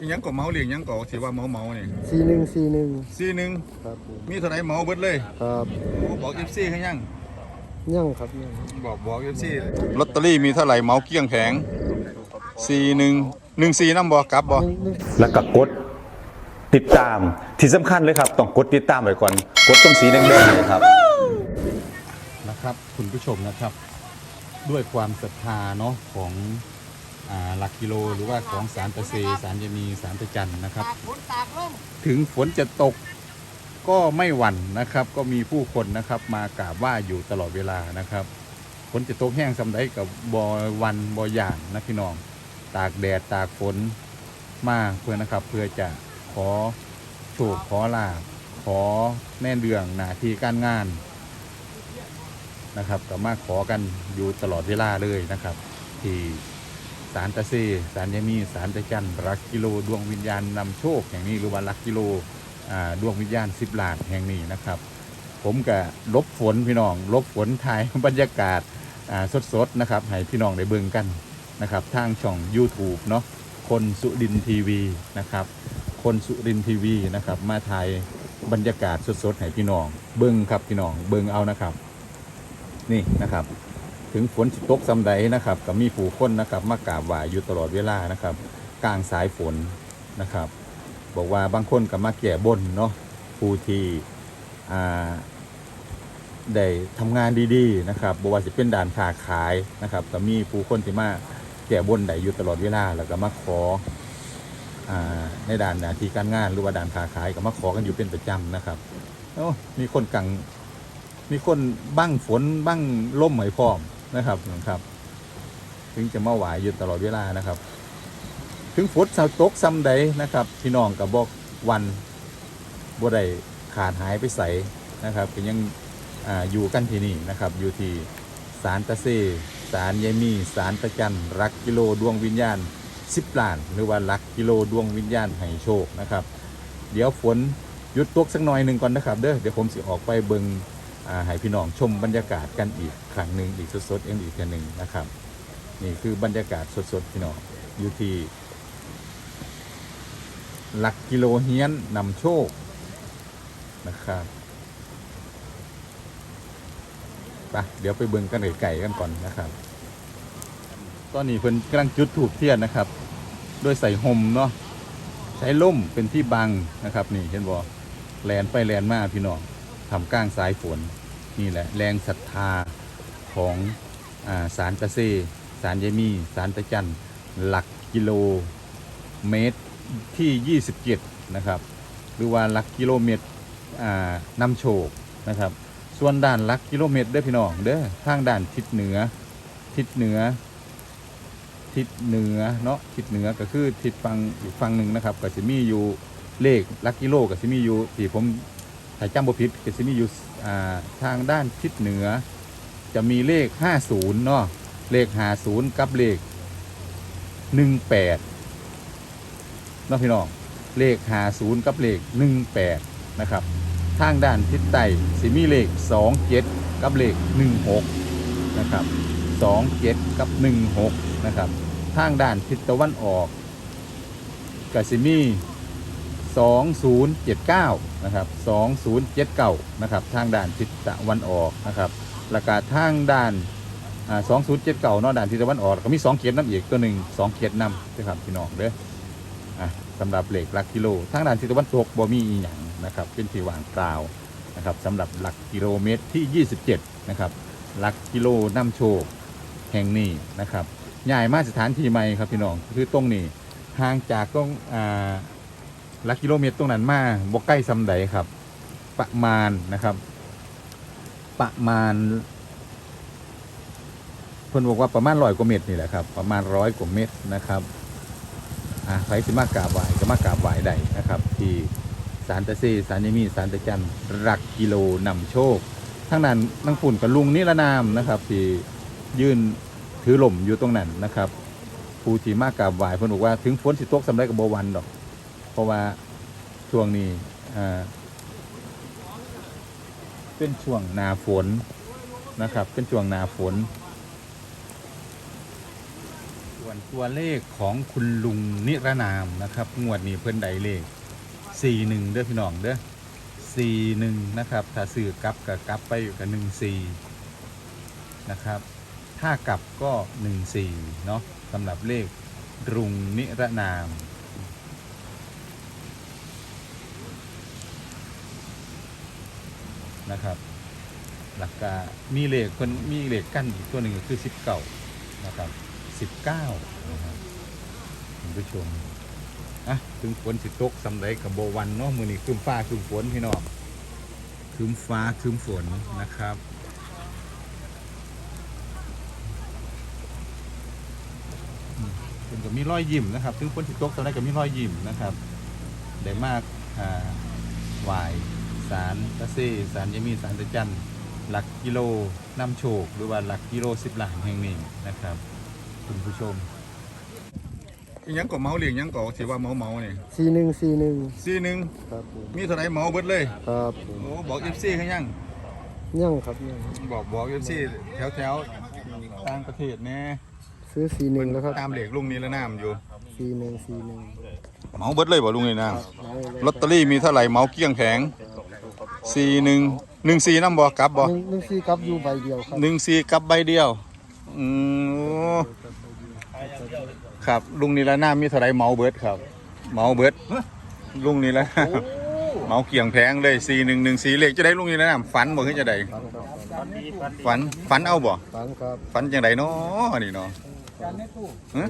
อิหยังก็เมาเลี้ยงหยังก็ที่ว่าเมาเมาๆนี่สี่หนึ่งสี่หนึ่งซีหนึ่งครับผมมีเท่าไหร่เมาเบิดเลยครับโอ้บอก FC ให้ยังยังครับยังบอกบอก FC ลอตเตอรี่มีเท่าไหร่เมาเกลี้ยงแผง41 14นำบ่กลับบ่หนึ่งหนึ่งแล้วก็กดติดตามที่สำคัญเลยครับ ต้องกดติดตามไว้ก่อน กดตรงสีแดงๆเลยครับ นะครับคุณผู้ชมนะครับ ด้วยความศรัทธาเนาะของอ่า หลักกิโลหรือว่าของสารตะเซสารยามีสารตะจันนะครับ ถึงฝนจะตกก็ไม่หวั่นนะครับ ก็มีผู้คนนะครับมากราบไหว้อยู่ตลอดเวลานะครับฝนจะตกแห้งสำไดกับบอวันบอย่างนะพี่น้อง ตากแดดตากฝนมาเพื่อนะครับ เพื่อจะขอโชคขอลาภขอแน่เดืองหน้าที่การงานนะครับก็มาขอกันอยู่ตลอดเวลาเลยนะครับ ที่ สารตะเซสารยามีสารตะจันรักกิโลดวงวิญญาณนำโชคแห่งนี้หรือว่ารักกิโลดวงวิญญาณสิบล้านแห่งนี้นะครับ ผมก็ลบฝนพี่น้องลบฝนถ่ายบรรยากาศาสดๆนะครับให้พี่น้องได้เบิ่งกันนะครับทางช่อง YouTube เนาะคนสุรินทีวีนะครับคนสุรินทีวีนะครับมาถ่ายบรรยากาศสดๆให้พี่น้อง เบิ่งครับพี่น้องเบิ่งเอานะครับ นี่นะครับ ถึงฝนสิตกซำใดนะครับก็มีผู้คนนะครับ มากราบไหว้อยู่ตลอดเวลานะครับ กลางสายฝนนะครับ บอกว่าบางคนก็มาแก่บนเนาะผู้ที่อ่าได้ทำงานดีๆนะครับบอกว่าจะเป็นด่านค้าขายนะครับก็มีผู้คนที่มาแก่บนได้อยู่ตลอดเวลาแล้วก็มาขออ่าในด่านหน้าที่การงานหรือว่าด่านค้าขายก็มาขอกันอยู่เป็นประจำนะครับโอ้มีคนกังมีคนบั้งฝนบั้งล่มไหมพร้อม นะครับนะครับ ถึงจะมาหวอยู่ตลอดเวลานะครับ ถึงฝนสาตกซ้ำใดนะครับ พี่น้องกับบอกวันบ่ได้ขาดหายไปใสนะครับก็ยังออยู่กันที่นี่นะครับ อยู่ที่สารตะเซสารยายมีสารตะจันรักกิโลดวงวิญญาณสิบล้าน หรือว่ารักกิโลดวงวิญญาณให้โชคนะครับ เดี๋ยวฝนหยุดตกสักหน่อยหนึ่งก่อนนะครับ เด้อเดี๋ยวผมสิออกไปเบิง ให้พี่น้องชมบรรยากาศกันอีกครั้งหนึ่งอีกสดๆเองอีกทีหนึ่งนะครับ นี่คือบรรยากาศสดๆพี่น้องอยู่ที่หลักกิโลเฮียนนำโชคนะครับไปเดี๋ยวไปเบิ่งกันไก่กันก่อนนะครับ ตอนนี้เพิ่นกำลังจุดถูกเทียนนะครับ โดยใส่ห่มเนาะใช้ล่มเป็นที่บังนะครับ นี่เห็นบ่แลนไปแลนมาพี่น้อง ทำกลางสายฝนนี่แหละแรงศรัทธาของอาสารตะเซสารยายมีสารตะจันหลักกิโลเมตรที่ 27 นะครับ หรือว่าหลักกิโลเมตรนำโชคนะครับ ส่วนด้านหลักกิโลเมตรเด้อพี่น้องเด้อทางด้านทิศเหนือทิศเหนือทิศเหนือเนาะทิศเหนือก็คือทิศฝั่งอีกฝั่งหนึ่งนะครับก็จะมีอยู่เลขหลักกิโลก็จะมีอยู่ที่ผม ถ้าจำบ่ผิดก็จะมีอยู่ทางด้านทิศเหนือ จะมีเลข 50เนาะเลข50กับเลข 18เนาะพี่น้องเลข50กับเลข 18 นะครับ ทางด้านทิศใต้สิมีเลข 27 กับเลข 16 นะครับ 27 กับ 16 นะครับ ทางด้านทิศตะวันออกก็สิมี 2079 นะครับ 2079 นะครับ ทางด่านทิศตะวันออกนะครับแล้วก็ทางด่านอ่า2079เนาะด่านทิศตะวันออกก็มี 2 เขียนน้ำอีกตัวหนึ่ง2เขียนนำนะครับพี่น้องเด้ออะสำหรับเหล็กหลักกิโลทางด่านทิศตะวันตกบ่มีอีหยังนะครับเป็นที่วางกล่าวนะครับสำหรับหลักกิโลเมตรที่ 27 นะครับหลักกิโลน้ำโชคแห่งนี้นะครับใหญ่มากสถานที่ใหม่ครับพี่น้องคือตรงนี้ห่างจากตรงอ่า ลักกิโลเมตรตรงนั้นมาบ่ใกล้ซำใดครับ ประมาณนะครับ ประมาณเพิ่นบอกว่าประมาณร้อยกว่าเมตรนี่แหละครับ ประมาณร้อยกว่าเมตรนะครับอ่าใครสิมากราบไหว้ก็มากราบไหว้ได้นะครับ ที่สารตะเซสารยมีสารตะจันรักกิโลนำโชคทั้งนั้นนังฝุ่นกับลุงนิรนามนะครับ ที่ยืนถือหล่มอยู่ตรงนั้นนะครับผู้ที่มากราบไหว้เพิ่นบอกว่าถึงฝนสิตกสำได้กับโบวันดอก เพราะว่าช่วงนี้เป็นช่วงหนาฝนนะครับ เป็นช่วงหนาฝน ส่วนตัวเลขของคุณลุงนิรนามนะครับงวดนี้เพิ่นใดเลข41เด้อพี่น้องเด้อ41นะครับ ถ้าซื้อกลับกับกลับไปอยู่กับ14นะครับ ถ้ากลับก็14เนาะสำหรับเลขลุงนิรนาม นะครับ หลักการมีเหลขคนมีเหลขกั้นอีกตัวหนึ่งก็คือ19นะครับ19นะครับคุณผู้ชมอะถึงฝนสิตกสำไรกับโบวันเนาะมือนี้คืมฟ้าคืมฝนพี่น้องคืมฟ้าคืมฝนนะครับเพิ่นก็มีรอยยิ้มนะครับ ถึงฝนสิตกสำไรก็มีรอยยิ้มนะครับได้มากอ่าไหวาย สารตะเซสารยามีสารตะจันหลักกิโลนำโชคหรือว่าหลักกิโลสิบหลานแห่งนี้นะครับคุณผู้ชมอิหยังก็เมาเลี้ยงหยังก็ที่ว่าเมาเมานี่สี่หนึ่งสี่หนึ่งซีหนึ่งครับผมมีเท่าไหร่เมาเบิดเลยครับผมโอ้บอกเอฟซีเขายังยังครับยังบอกบอกเอฟซีแถวแถวๆต่างประเทศแน่ซื้อสี่หนึ่งแล้วครับตามเหล็กลุงนี่ละน้ำอยู่สี่หนึ่งสี่หนึ่งเมาเบิดเลยบ่ลุงนี่นะเอาเลยลอตเตอรี่มีเท่าไหร่เมาเกลี้ยงแผง สี่หนึ่งหนึ่งสี่น้ำบ่กลับบ่หนึ่งหนึ่งสี่ครับอยู่ใบเดียวครับหนึ่งสี่กลับใบเดียวอืมโอ้ครับ ลุงนี่ละน้ำมีเท่าไหร่เมาเบิดครับ เมาเบิดลุงนี่ละเมาเกลี้ยงแผงเลยสี่หนึ่งหนึ่งสี่เลขจะได้ลุงนี่ละน้ำฝันบ่ขึ้นจะได้ฝันครับฝันฝันเอาบ่ฝันครับฝันจังไดเนาะนี่เนาะ ฮะ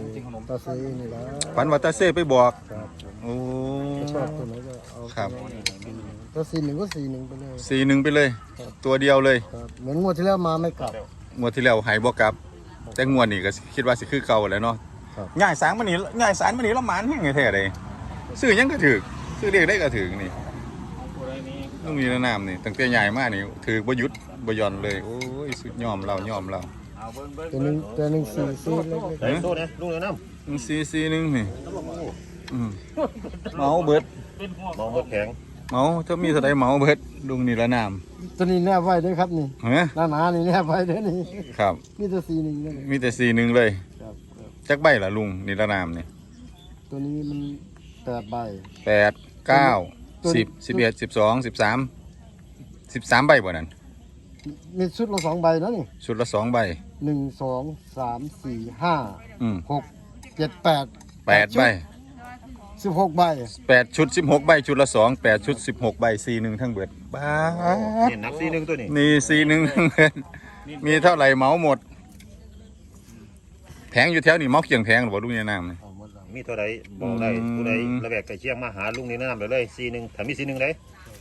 ตาซีนี่ละฝันว่าตาเซ่ไปบอกครับผมโอ้ชอบตัวไหนก็เอาครับตัวสี่หนึ่งก็สี่หนึ่งไปเลยสี่หนึ่งไปเลย ตัวเดียวเลยครับเหมือนงวดที่แล้วมาไม่กลับ งวดที่แล้วหายบ่กลับ แต่งวดนี้ก็คิดว่าสิคือเก่าแหล้วเนาะครับ ง่ายสางมันนี่ง่ายสารมันนี่ละหมานแห่งไงแท้เลยซื้อหยังก็ถือซื้อเรียกได้ก็ถือนี่ลุงนี่ละน้ำนี่ตั้งแต่ใหญ่มากนี่ถือบ่หยุดบ่หย่อนเลยโอ้ยสุดยอมเรายอมเรา ตัวหนึ่งตัวหนึ่งสี่สี่เล็กใส่โซ่เนี่ยลุงเลยน้หนึ่งซีซีหนึงนี่อืมเมาเบิดำมองหมดแข็งเมาถ้ามีเท่าใดเมาเบิดลุงนี่ละน้ๆตัวนี้แนบไว้ด้วยครับนี่ำฮะหน้าหนานี่แนบไว้ด้วยนี่ครับนี่ตัวสี่หนึ่งเลยมีแต่ซีหนึงเลยครับครับจักใบล่ะลุงนี่ละน้ำนี่ตัวนี้มันแปดใบ แปดเก้าตัวนี้สิบสิบเอ็ดสิบสองสิบสามสิบสามใบบ่นั่น มีชุดละสองใบนะนี่ชุดละสองใบ หนึ่งสองสามสี่ห้าอืมหกเจ็ดแปดแปดใบสิบหกใบแปดชุดสิบหกใบชุดละสองแปดชุดสิบหกใบซีหนึ่งทั้งเบิดบ้าดเนี่ยนับซีหนึ่งตัวนี้นี่ซีหนึ่งทั้งเบิดมีเท่าไหร่เหมาหมดแผงอยู่แถวนี่เมาเคียงแผงหรือบ่ลุงยายน้ำนี่ มีเท่าไรบอกได้อืม ผู้ใดระแวกไก่เชียงมาหาลุงนี่แนะนำไปเลยซีหนึ่งถ้ามีซีหนึ่งเลย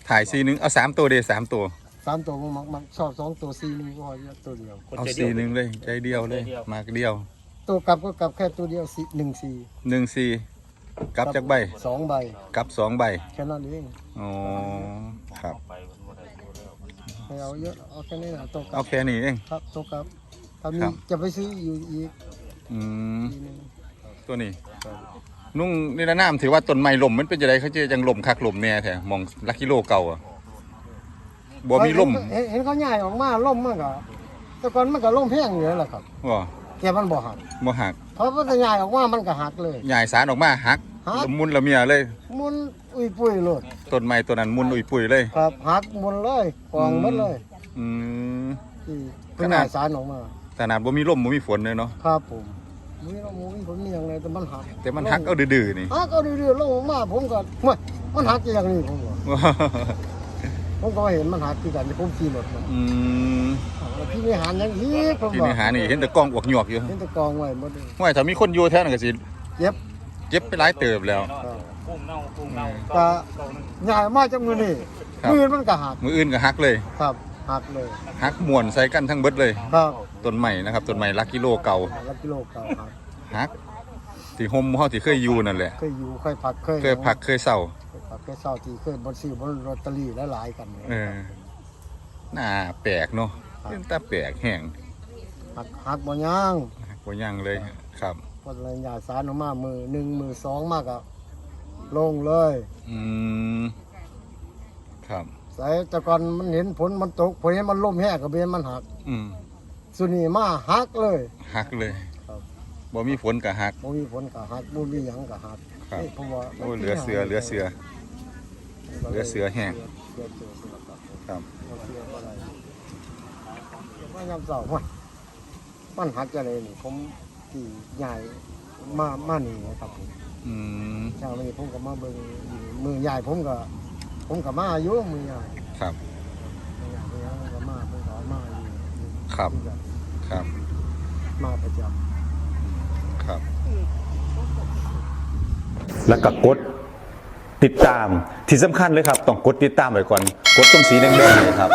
ถ่ายซีหนึ่งเอาสามตัวเดสามตัว สามตัวมันมักมักชอบสองตัวสี่หนึ่งก็พอตัวเดียว คนเอาใจเดีซียว หนึ่งเลยใจเดียวเลยมากเดียวตัวกลับก็กลับแค่ตัวเดียวสี่หนึ่งสี่หนึ่งซีกลับจากใบสองใบกลับสองใบแค่นั้นเองอ๋อครับไม่เอาเยอะเอาแค่นี้นะตัวกลัเอาบแค่นี้เอง ครับตัวกลับถ้ามีครับ จะไปซื้ออยู่อีกอืมทีหนึงตัวนี้ นุ่งนี่ละน้ำถือว่าต้นไม้ลมมันเป็นจะไดเขาจะจังลมคักลมแน่แท้มองลักกิโลเก่าอะ บ่มีลมเห็นเห็นเขาใหญ่ออกมาล่มมันก็แต่ก่อนมันก็ล่มเพียงอยู่แล้วล่ะครับบ่แต่มันบ่หักบ่หักเพราะว่าแต่ใหญ่ออกมามันก็หักเลยใหญ่สารออกมาหักหัก ละมุนละเมียเลยมุนอุ้ยปุ้ยโลดต้นไม้ตัวนั้นมุนอุยปุยเลย ครับหักมุนเลยกองหมดเลยอืม ที่เป็นหาสารออกมา ขนาดบ่มีลมบ่มีฝนเลยเนาะครับผมมีเราหมูมีผมมีอย่างไรแต่มันหักแต่มันหักเอาดื้อๆนี่ หักเอาเรื่อยๆลงมาผมก็เฮ้ยมันหักอย่างนี้ผมว่า ผมก็เห็นมันหักที่กันที่ผมขี่รถมาอืมแล้วที่นี่หันอย่างนี้ผมที่ว่านี่หานี่เห็นแต่กล้องอวกหยวกอยู่เห็นแตะกองไว้หมดเลยห้วยถ้ามีคนอยู่แถวนั้นก็สิเจ็บเจ็บไปหลายเติบแล้วครับก็ใหญ่มากจังมือนี่ครับ มือมันก็หักมืออื่นก็หักเลยครับหักเลยหักม่วนใส่กันทั้งเบิดเลยครับต้นใหม่นะครับต้นใหม่ลักกิโลเก่าแล้วกิโลเก่าหักฮักที่โฮมเฮาที่เคยอยู่นั่นแหละเคยอยู่เคยพักเคยเคยพักเคยเศร้าเคยพักเคยเศร้าที่เคยบนซื้อบนลอตเตอรี่หลายๆกันเออหน้าแปลกเนาะเป็นตาแปลกแห้งหักหักบ่ย่างบ่ยังเลยครับพอระยะสารออกมามือหนึ่งมือสองมากอะลงเลย อืมครับใส่แต่ก่อนมันเห็นผลมันตกผลเห็นมันล่มแห้งกับเบนมันหัก อืมสุนีมาหักเลยฮักเลยครั บบ่มีฝนก็หักบ่มีฝนก็หักบ่มีหยังก็หักครับนี่ผมว่าโอ้เหลือเสือเหลือเสือ เหลือเสือแห้ง เหลือเสือเสือครับครับเหลือเสือบ่ได้ว่ายามเช้าว่ามันหักจะเลยนี่ผมที่ใหญ่มามานี่ครับผมอืมเช้านี้ผมก็มาเบิ่งอยู่มือใหญ่ผมก็ ผมก็มาอยู่มือใหญ่ครับมือใหญ่มือใหญ่ผมก็มาผมก็มาอยู่ครับ ที่จะครับ มาประจำครับ แล้วก็กดติดตามที่สำคัญเลยครับ ต้องกดติดตามไว้ก่อน กดตรงสีแดงๆเลยครับ